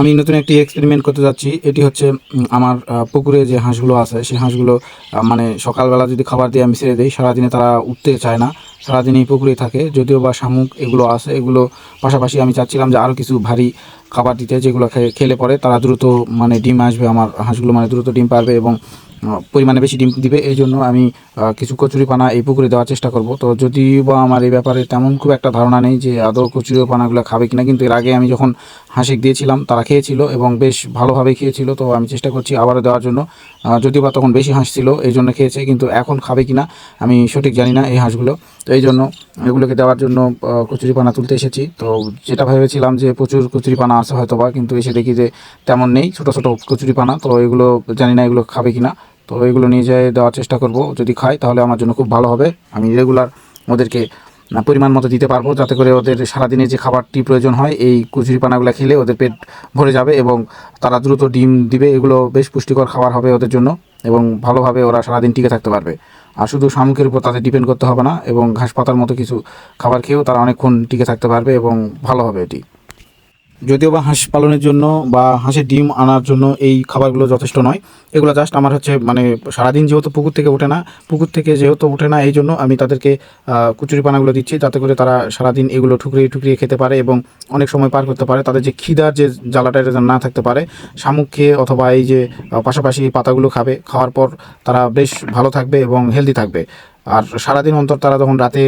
আমি নতুন একটি এক্সপেরিমেন্ট করতে যাচ্ছি। এটি হচ্ছে আমার পুকুরে যে হাঁসগুলো আছে, সেই হাঁসগুলো মানে সকালবেলা যদি খাবার দিয়ে আমি ছেড়ে দিই, সারাদিনে তারা উঠতে চায় না। সারাদিন এই পুকুরেই থাকে। যদিও বা শামুক এগুলো আছে, এগুলো পাশাপাশি আমি চাচ্ছিলাম যে আরও কিছু ভারী খাবার দিতে, যেগুলো খেলে পরে তারা দ্রুত মানে ডিম আসবে, আমার হাঁসগুলো মানে দ্রুত ডিম পারবে এবং পরিমাণে বেশি ডিম দিবে। এই জন্য আমি কিছু কচুরি পানা এই পুকুরে দেওয়ার চেষ্টা করব। তো যদি বা আমার এই ব্যাপারে তেমন খুব একটা ধারণা নেই যে আদৌ কচুরি পানাগুলো খাবে কিনা, কিন্তু এর আগে আমি যখন হাঁসিক দিয়েছিলাম তারা খেয়েছিল এবং বেশ ভালোভাবে খেয়েছিল। তো আমি চেষ্টা করছি আবারও দেওয়ার জন্য। যদিও বা তখন বেশি হাঁস ছিল এই জন্য খেয়েছে কিন্তু এখন খাবে কিনা আমি সঠিক জানি না এই হাঁসগুলো। তো এই জন্য এগুলোকে দেওয়ার জন্য আহ, কচুরি পানা তুলতে এসেছি। তো যেটা ভেবেছিলাম যে প্রচুর কচুরি পানা আছে হয়তো বা কিন্তু এসে দেখি যে তেমন নেই ছোটো ছোটো কচুরি পানা তো এগুলো জানি না এগুলো খাবে কিনা। তো এগুলো নিয়ে যেয়ে দেওয়ার চেষ্টা করব। যদি খায় তাহলে আমার জন্য খুব ভালো হবে। আমি রেগুলার ওদেরকে পরিমাণ মতো দিতে পারব, যাতে করে ওদের সারাদিনে যে খাবারটি প্রয়োজন হয়, এই কচুরি পানাগুলো খেলে ওদের পেট ভরে যাবে এবং তারা দ্রুত ডিম দিবে, এগুলো বেশ পুষ্টিকর খাবার হবে ওদের জন্য এবং ভালোভাবে ওরা সারাদিন টিকে থাকতে পারবে। আর শুধু শামুকের উপর তাদের ডিপেন্ড করতে হবে না এবং ঘাস পাতার মতো কিছু খাবার খেয়েও তারা অনেকক্ষণ টিকে থাকতে পারবে এবং ভালো হবে এটি। যদিও বা হাঁস পালনের জন্য বা হাঁসের ডিম আনার জন্য এই খাবারগুলো যথেষ্ট নয়। এগুলো জাস্ট আমার হচ্ছে মানে সারাদিন যেহেতু পুকুর থেকে ওঠে না পুকুর থেকে যেহেতু ওঠে না এই জন্য আমি তাদেরকে আহ, কচুরি পানাগুলো দিচ্ছি যাতে করে তারা সারাদিন এগুলো ঠুকরিয়ে ঠুকরিয়ে খেতে পারে এবং অনেক সময় পার করতে পারে। তাদের যে খিদার যে জ্বালাটা এটা না থাকতে পারে শামুক খেয়ে অথবা এই যে পাশাপাশি পাতাগুলো খাবে খাওয়ার পর তারা বেশ ভালো থাকবে এবং হেলদি থাকবে। আর সারাদিন অন্তর তারা যখন রাতে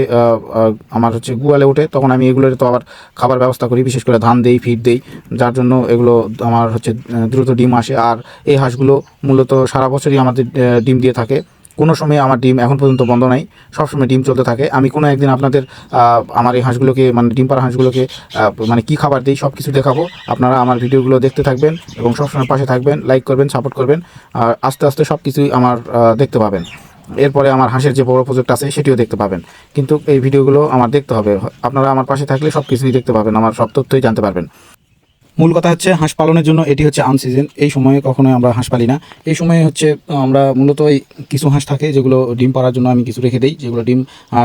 আমার হচ্ছে গুয়ালে ওঠে তখন আমি এগুলোর তো আবার খাবার ব্যবস্থা করি, বিশেষ করে ধান দেই, ফিড দেই, যার জন্য এগুলো আমার হচ্ছে দ্রুত ডিম আসে। আর এই হাঁসগুলো মূলত সারা বছরই আমাদের ডিম দিয়ে থাকে। কোনো সময় আমার ডিম এখন পর্যন্ত বন্ধ নাই সবসময় ডিম চলতে থাকে। আমি কোনো একদিন আপনাদের আমার এই হাঁসগুলোকে মানে ডিম পাড়া হাঁসগুলোকে মানে কী খাবার দিই সব কিছু দেখাবো। আপনারা আমার ভিডিওগুলো দেখতে থাকবেন এবং সবসময় পাশে থাকবেন, লাইক করবেন, সাপোর্ট করবেন, আর আস্তে আস্তে সব কিছুই আমার দেখতে পাবেন। এরপরে আমার হাঁসের যে বড় প্রজেক্ট আছে সেটিও দেখতে পাবেন। কিন্তু এই ভিডিওগুলো আমার দেখতে হবে। আপনারা আমার পাশে থাকলে সব কিছুই দেখতে পাবেন, আমার সব তথ্যই জানতে পারবেন। মূল কথা হচ্ছে হাঁস পালনের জন্য এটি হচ্ছে আনসিজন এই সময়ে কখনোই আমরা হাঁস পালি না। এই সময়ে হচ্ছে আমরা মূলত কিছু হাঁস থাকে যেগুলো ডিম পাড়ার জন্য আমি কিছু রেখে দিই, যেগুলো ডিম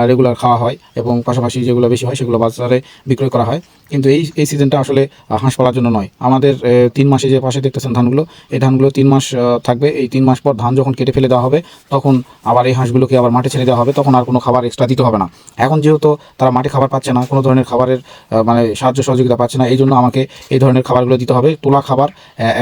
রেগুলার খাওয়া হয় এবং পাশাপাশি যেগুলো বেশি হয় সেগুলো বাজারে বিক্রয় করা হয়। কিন্তু এই এই সিজনটা আসলে হাঁস পালার জন্য নয়। আমাদের তিন মাসে যে পাশে দেখতেছেন ধানগুলো, এই ধানগুলো তিন মাস থাকবে। এই তিন মাস পর ধান যখন কেটে ফেলে দেওয়া হবে, তখন আবার এই হাঁসগুলোকে আবার মাঠে ছেড়ে দেওয়া হবে। তখন আর কোনো খাবার এক্সট্রা দিতে হবে না। এখন যেহেতু তারা মাঠে খাবার পাচ্ছে না, কোনো ধরনের খাবারের মানে সাহায্য সহযোগিতা পাচ্ছে না, এই জন্য আমাকে এই ধরনের খাবারগুলো দিতে হবে। তোলা খাবার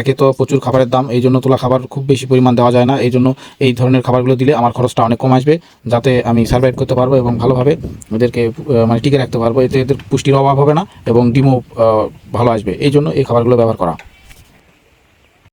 একে তো প্রচুর খাবারের দাম, এই জন্য তোলা খাবার খুব বেশি পরিমাণ দেওয়া যায় না। এই জন্য এই ধরনের খাবারগুলো দিলে আমার খরচটা অনেক কম আসবে, যাতে আমি সার্ভাইভ করতে পারব এবং ভালোভাবে এদেরকে মানে টিকে রাখতে পারব। এতে এদের পুষ্টির অভাব হবে না এবং ডিমও ভালো আসবে। এই জন্য এই খাবারগুলো ব্যবহার করা।